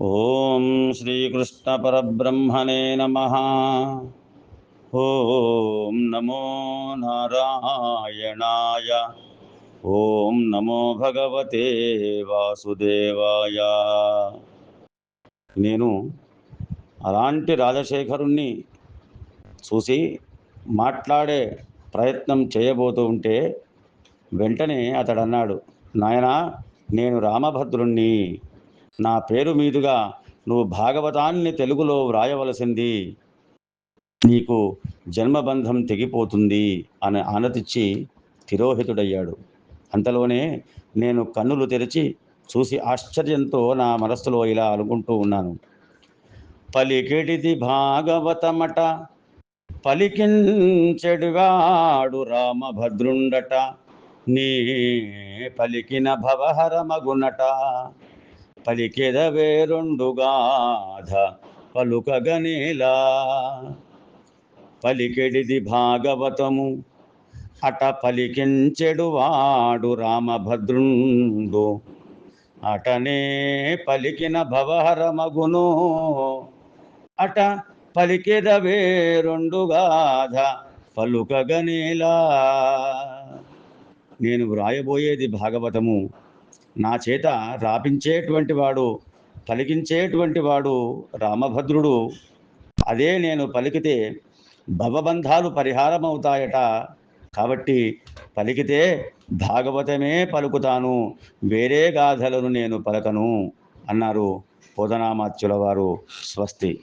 ఓం శ్రీకృష్ణపరబ్రహ్మణే నమ. ఓం నమో నారాయణాయ. ఓం నమో భగవతే వాసుదేవాయ. నేను అలాంటి రాజశేఖరుణ్ణి చూసి మాట్లాడే ప్రయత్నం చేయబోతూ ఉంటే వెంటనే అతడన్నాడు నాయనా నేను రామభద్రుణ్ణి నా పేరు మీదుగా నువ్వు భాగవతాన్ని తెలుగులో వ్రాయవలసింది. నీకు జన్మబంధం తెగిపోతుంది అని ఆనతిచ్చి తిరోహితుడయ్యాడు. అంతలోనే నేను కన్నులు తెరిచి చూసి ఆశ్చర్యంతో నా మనస్సులో ఇలా అనుకుంటూ ఉన్నాను. పలికెడిది భాగవతమట పలికించెడువాడు రామభద్రుండట నీ పలికిన భవహరమగునట. పలికెదవే రెండుగాధ పలుకగనేలా పలికెడిది భాగవతము అట పలికించెడువాడు రామభద్రుండు. అటనే పలికిన భవహరమగును అట పలికెదవే రెండుగాధ పలుకగనేలా నేను వ్రాయబోయేది భాగవతము. నా చేత రాపించేటువంటి వాడు పలికించేటువంటి వాడు రామభద్రుడు అదే నేను పలికితే భవబంధాలు పరిహారమవుతాయట. కాబట్టి పలికితే భాగవతమే పలుకుతాను వేరే గాథలను నేను పలకను అన్నారు పోదనామాత్యుల వారు స్వస్తి.